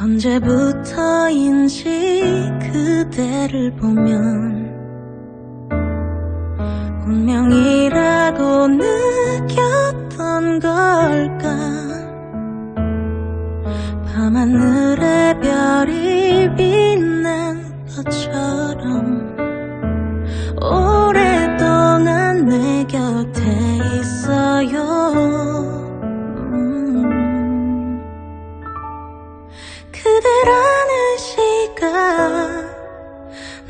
언제부터인지 그대를 보면 운명이라고 느꼈던 걸까? 밤하늘의 별이 빛난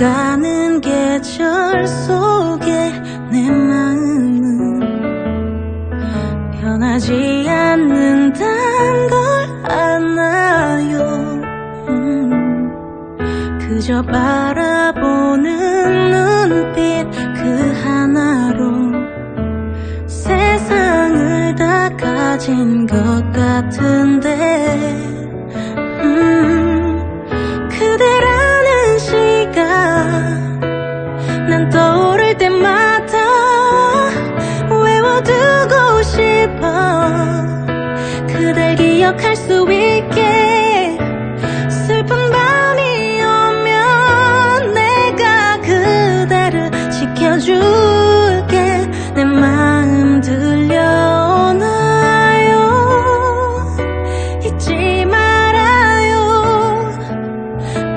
가는 계절 속에 내 마음은 변하지 않는단 걸 아나요? 음, 그저 바라보는 눈빛 그 하나로 세상을 다 가진 것 같은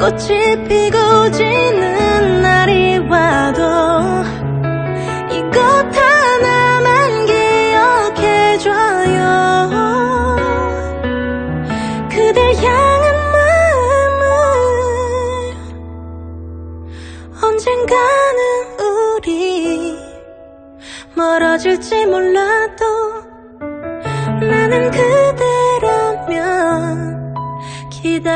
꽃이 피고 지는 날이 와도 이곳 하나만 기억해줘요. 그댈 향한 마음을 언젠가는 우리 멀어질지 몰라도 나는 그대라면 기다